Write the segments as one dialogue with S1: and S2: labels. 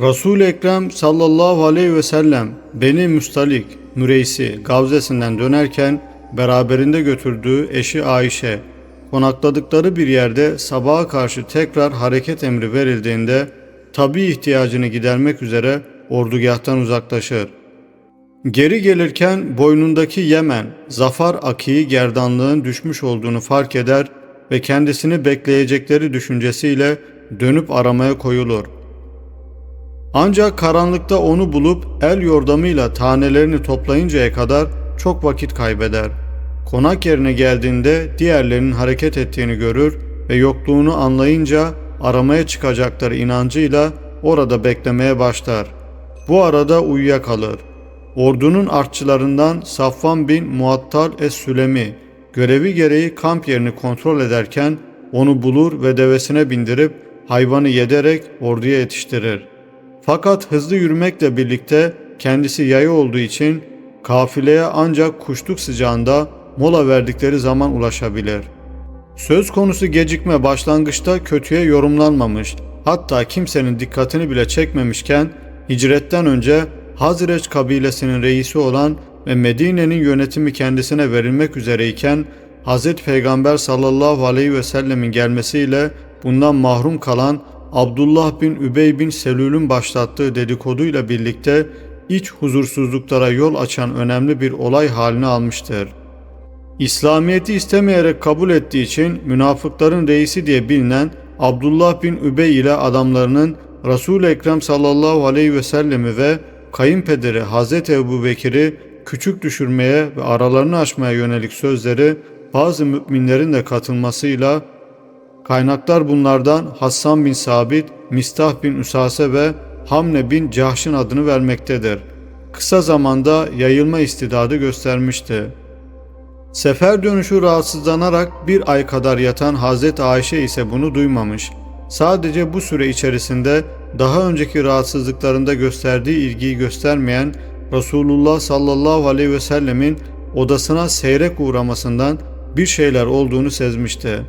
S1: Resul-i Ekrem sallallahu aleyhi ve sellem Beni Müstalik, Müreysi, Gavzesi'nden dönerken beraberinde götürdüğü eşi Ayşe, konakladıkları bir yerde sabaha karşı tekrar hareket emri verildiğinde tabi ihtiyacını gidermek üzere ordugahtan uzaklaşır. Geri gelirken boynundaki Yemen, Zafar akiyi gerdanlığın düşmüş olduğunu fark eder ve kendisini bekleyecekleri düşüncesiyle dönüp aramaya koyulur. Ancak karanlıkta onu bulup el yordamıyla tanelerini toplayıncaya kadar çok vakit kaybeder. Konak yerine geldiğinde diğerlerinin hareket ettiğini görür ve yokluğunu anlayınca aramaya çıkacakları inancıyla orada beklemeye başlar. Bu arada uyuyakalır. Ordunun artçılarından Safvan bin Muattal es-Sülemi görevi gereği kamp yerini kontrol ederken onu bulur ve devesine bindirip hayvanı yederek orduya yetiştirir. Fakat hızlı yürümekle birlikte kendisi yayı olduğu için kafileye ancak kuşluk sıcağında mola verdikleri zaman ulaşabilir. Söz konusu gecikme başlangıçta kötüye yorumlanmamış, hatta kimsenin dikkatini bile çekmemişken hicretten önce Hazreç kabilesinin reisi olan ve Medine'nin yönetimi kendisine verilmek üzereyken Hz. Peygamber sallallahu aleyhi ve sellemin gelmesiyle bundan mahrum kalan Abdullah bin Übey bin Selül'ün başlattığı dedikoduyla birlikte iç huzursuzluklara yol açan önemli bir olay haline almıştır. İslamiyet'i istemeyerek kabul ettiği için münafıkların reisi diye bilinen Abdullah bin Übey ile adamlarının Resul-i Ekrem sallallahu aleyhi ve sellemi ve kayınpederi Hazreti Ebu Bekir'i küçük düşürmeye ve aralarını aşmaya yönelik sözleri bazı müminlerin de katılmasıyla kaynaklar bunlardan Hassan bin Sabit, Mistah bin Üsase ve Hamne bin Cahş'ın adını vermektedir. Kısa zamanda yayılma istidadı göstermişti. Sefer dönüşü rahatsızlanarak bir ay kadar yatan Hazreti Ayşe ise bunu duymamış. Sadece bu süre içerisinde daha önceki rahatsızlıklarında gösterdiği ilgiyi göstermeyen Resulullah sallallahu aleyhi ve sellemin odasına seyrek uğramasından bir şeyler olduğunu sezmişti.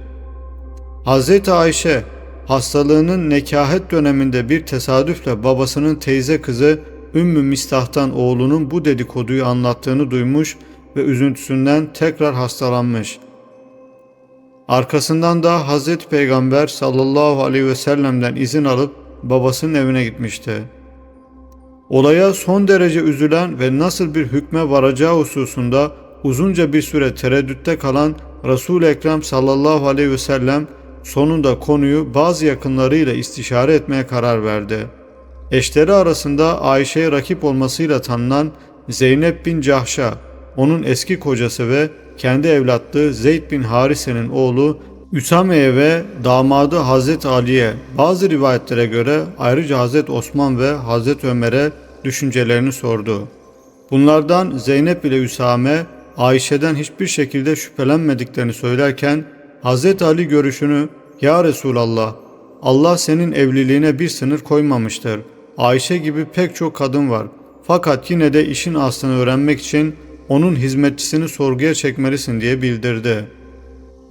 S1: Hazreti Ayşe hastalığının nekahet döneminde bir tesadüfle babasının teyze kızı Ümmü Mistah'tan oğlunun bu dedikoduyu anlattığını duymuş ve üzüntüsünden tekrar hastalanmış. Arkasından da Hazreti Peygamber sallallahu aleyhi ve sellem'den izin alıp babasının evine gitmişti. Olaya son derece üzülen ve nasıl bir hükme varacağı hususunda uzunca bir süre tereddütte kalan Resul-i Ekrem sallallahu aleyhi ve sellem sonunda konuyu bazı yakınlarıyla istişare etmeye karar verdi. Eşleri arasında Ayşe'ye rakip olmasıyla tanınan Zeynep bin Cahşa, onun eski kocası ve kendi evlatlığı Zeyd bin Harise'nin oğlu Üsame'ye ve damadı Hazret Ali'ye bazı rivayetlere göre ayrıca Hazret Osman ve Hazret Ömer'e düşüncelerini sordu. Bunlardan Zeynep ile Üsame Ayşe'den hiçbir şekilde şüphelenmediklerini söylerken Hazret Ali görüşünü Ya Resulallah Allah senin evliliğine bir sınır koymamıştır. Ayşe gibi pek çok kadın var. Fakat yine de işin aslını öğrenmek için onun hizmetçisini sorguya çekmelisin diye bildirdi.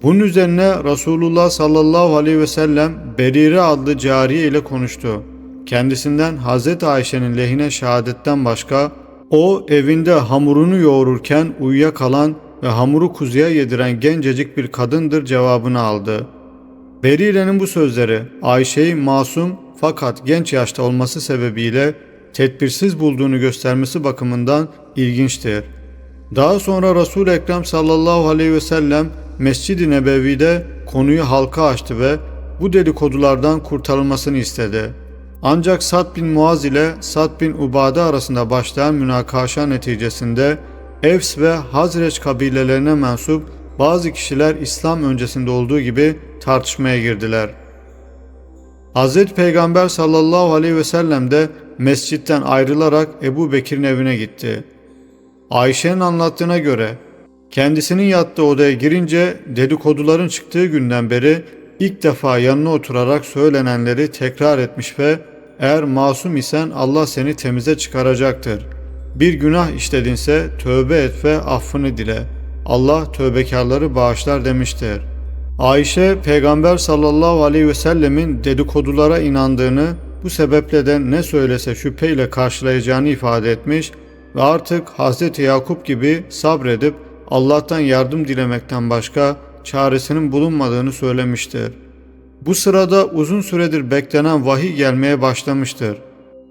S1: Bunun üzerine Resulullah sallallahu aleyhi ve sellem Berire adlı cariye ile konuştu. Kendisinden Hazreti Ayşe'nin lehine şehadetten başka o evinde hamurunu yoğururken uyuyakalan ve hamuru kuzuya yediren gencecik bir kadındır cevabını aldı. Berire'nin bu sözleri Ayşe'yi masum fakat genç yaşta olması sebebiyle tedbirsiz bulduğunu göstermesi bakımından ilginçtir. Daha sonra Resul Ekrem sallallahu aleyhi ve sellem Mescid-i Nebevi'de konuyu halka açtı ve bu dedikodulardan kurtarılmasını istedi. Ancak Sad bin Muaz ile Sad bin Ubade arasında başlayan münakaşa neticesinde Evs ve Hazreç kabilelerine mensup bazı kişiler İslam öncesinde olduğu gibi tartışmaya girdiler. Hz. Peygamber sallallahu aleyhi ve sellem de mescitten ayrılarak Ebu Bekir'in evine gitti. Ayşe'nin anlattığına göre kendisinin yattığı odaya girince dedikoduların çıktığı günden beri ilk defa yanına oturarak söylenenleri tekrar etmiş ve eğer masum isen Allah seni temize çıkaracaktır. Bir günah işledinse tövbe et ve affını dile. Allah tövbekarları bağışlar demiştir. Ayşe peygamber sallallahu aleyhi ve sellemin dedikodulara inandığını bu sebeple de ne söylese şüpheyle karşılayacağını ifade etmiş ve artık Hz. Yakup gibi sabredip Allah'tan yardım dilemekten başka çaresinin bulunmadığını söylemiştir. Bu sırada uzun süredir beklenen vahiy gelmeye başlamıştır.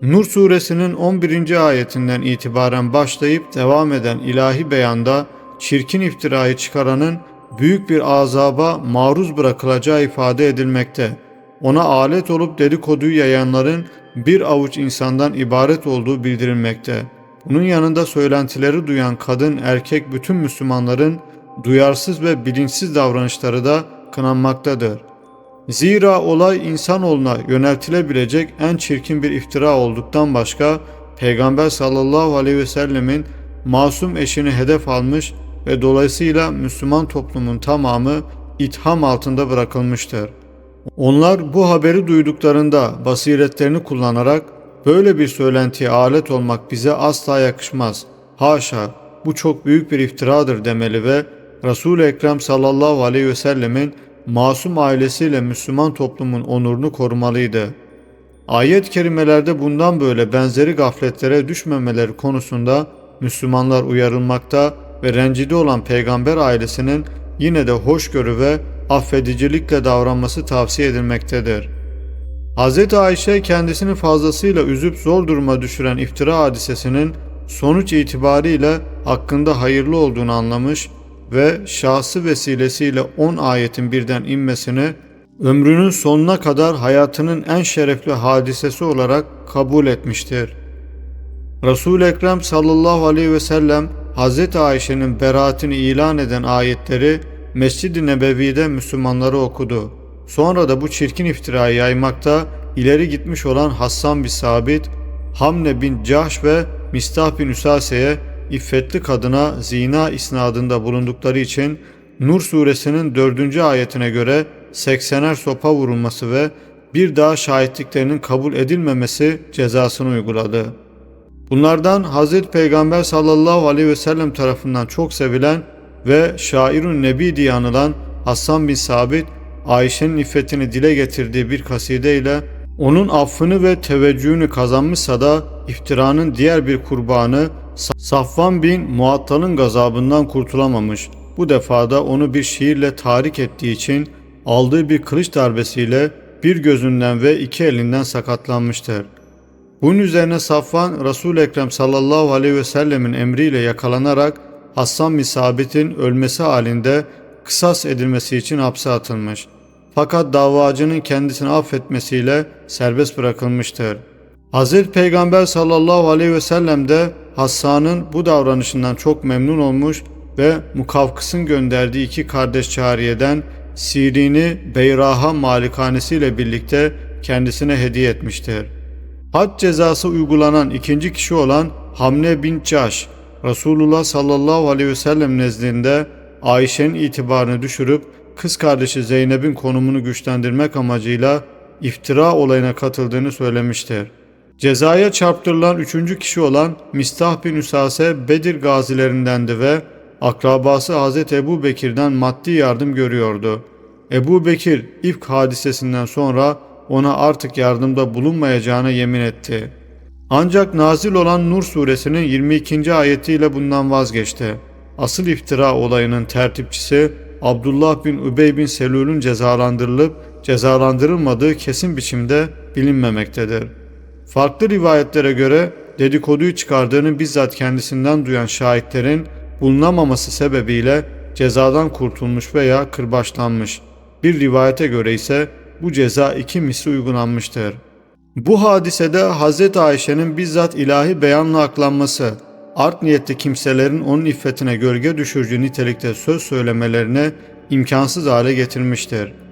S1: Nur suresinin 11. ayetinden itibaren başlayıp devam eden ilahi beyanda çirkin iftirayı çıkaranın büyük bir azaba maruz bırakılacağı ifade edilmekte. Ona alet olup dedikoduyu yayanların bir avuç insandan ibaret olduğu bildirilmekte. Bunun yanında söylentileri duyan kadın erkek bütün Müslümanların duyarsız ve bilinçsiz davranışları da kınanmaktadır. Zira olay insanoğluna yöneltilebilecek en çirkin bir iftira olduktan başka Peygamber sallallahu aleyhi ve sellemin masum eşini hedef almış ve dolayısıyla Müslüman toplumun tamamı itham altında bırakılmıştır. Onlar bu haberi duyduklarında basiretlerini kullanarak böyle bir söylentiye alet olmak bize asla yakışmaz. Haşa bu çok büyük bir iftiradır demeli ve Resul-i Ekrem sallallahu aleyhi ve sellemin masum ailesiyle Müslüman toplumun onurunu korumalıydı. Ayet-i kerimelerde bundan böyle benzeri gafletlere düşmemeleri konusunda Müslümanlar uyarılmakta ve rencide olan peygamber ailesinin yine de hoşgörü ve affedicilikle davranması tavsiye edilmektedir. Hz. Ayşe kendisini fazlasıyla üzüp zor duruma düşüren iftira hadisesinin sonuç itibariyle hakkında hayırlı olduğunu anlamış ve şahsı vesilesiyle 10 ayetin birden inmesini ömrünün sonuna kadar hayatının en şerefli hadisesi olarak kabul etmiştir. Resul-i Ekrem sallallahu aleyhi ve sellem Hz. Ayşe'nin beraatini ilan eden ayetleri Mescid-i Nebevi'de Müslümanlara okudu. Sonra da bu çirkin iftirayı yaymakta ileri gitmiş olan Hassan bin Sabit, Hamne bin Cahş ve Mistah bin Üsase'ye iffetli kadına zina isnadında bulundukları için Nur suresinin 4. ayetine göre 80'er sopa vurulması ve bir daha şahitliklerinin kabul edilmemesi cezasını uyguladı. Bunlardan Hz. Peygamber sallallahu aleyhi ve sellem tarafından çok sevilen ve şairun nebi diye anılan Hassan bin Sabit, Ayşe'nin iffetini dile getirdiği bir kaside ile onun affını ve teveccühünü kazanmışsa da iftiranın diğer bir kurbanı Safvan bin Muattal'ın gazabından kurtulamamış. Bu defada onu bir şiirle tahrik ettiği için aldığı bir kılıç darbesiyle bir gözünden ve iki elinden sakatlanmıştır. Bunun üzerine Safvan Resul Ekrem sallallahu aleyhi ve sellemin emriyle yakalanarak Hassan bin ölmesi halinde kısas edilmesi için hapse atılmış. Fakat davacının kendisini affetmesiyle serbest bırakılmıştır. Hazreti Peygamber sallallahu aleyhi ve sellem de Hassan'ın bu davranışından çok memnun olmuş ve Mukavkıs'ın gönderdiği iki kardeş çariyeden Sirin'i Beyraha malikanesiyle birlikte kendisine hediye etmiştir. Had cezası uygulanan ikinci kişi olan Hamne bin Caş, Resulullah sallallahu aleyhi ve sellem nezdinde Ayşe'nin itibarını düşürüp kız kardeşi Zeynep'in konumunu güçlendirmek amacıyla iftira olayına katıldığını söylemiştir. Cezaya çarptırılan üçüncü kişi olan Mistah bin Üsase Bedir gazilerindendi ve akrabası Hz. Ebu Bekir'den maddi yardım görüyordu. Ebu Bekir ifk hadisesinden sonra ona artık yardımda bulunmayacağına yemin etti. Ancak nazil olan Nur suresinin 22. ayetiyle bundan vazgeçti. Asıl iftira olayının tertipçisi Abdullah bin Übey bin Selul'ün cezalandırılıp cezalandırılmadığı kesin biçimde bilinmemektedir. Farklı rivayetlere göre dedikoduyu çıkardığını bizzat kendisinden duyan şahitlerin bulunamaması sebebiyle cezadan kurtulmuş veya kırbaçlanmış. Bir rivayete göre ise bu ceza iki misli uygulanmıştır. Bu hadisede Hz. Ayşe'nin bizzat ilahi beyanla aklanması, art niyetli kimselerin onun iffetine gölge düşürücü nitelikte söz söylemelerine imkansız hale getirmiştir.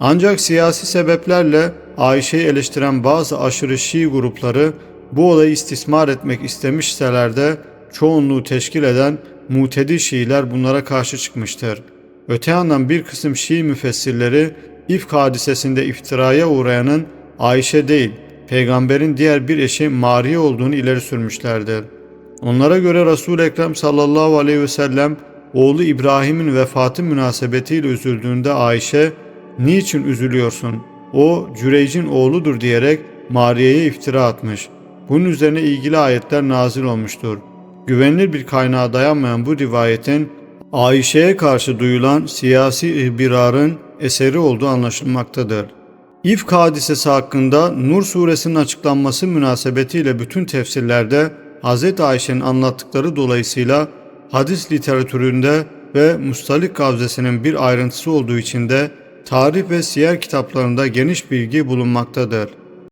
S1: Ancak siyasi sebeplerle Ayşe'yi eleştiren bazı aşırı Şii grupları bu olayı istismar etmek istemişseler de çoğunluğu teşkil eden mutedi Şiiler bunlara karşı çıkmıştır. Öte yandan bir kısım Şii müfessirleri İfk hadisesinde iftiraya uğrayanın Ayşe değil, peygamberin diğer bir eşi Mariye olduğunu ileri sürmüşlerdir. Onlara göre Resul-i Ekrem sallallahu aleyhi ve sellem oğlu İbrahim'in vefatı münasebetiyle üzüldüğünde Ayşe, ''Niçin üzülüyorsun? O Cüreyc'in oğludur.'' diyerek Mariye'ye iftira atmış. Bunun üzerine ilgili ayetler nazil olmuştur. Güvenilir bir kaynağa dayanmayan bu rivayetin Ayşe'ye karşı duyulan siyasi ihbirarın eseri olduğu anlaşılmaktadır. İfk hadisesi hakkında Nur suresinin açıklanması münasebetiyle bütün tefsirlerde Hz. Ayşe'nin anlattıkları dolayısıyla hadis literatüründe ve Mustalik Gavzesi'nin bir ayrıntısı olduğu için de tarih ve siyer kitaplarında geniş bilgi bulunmaktadır.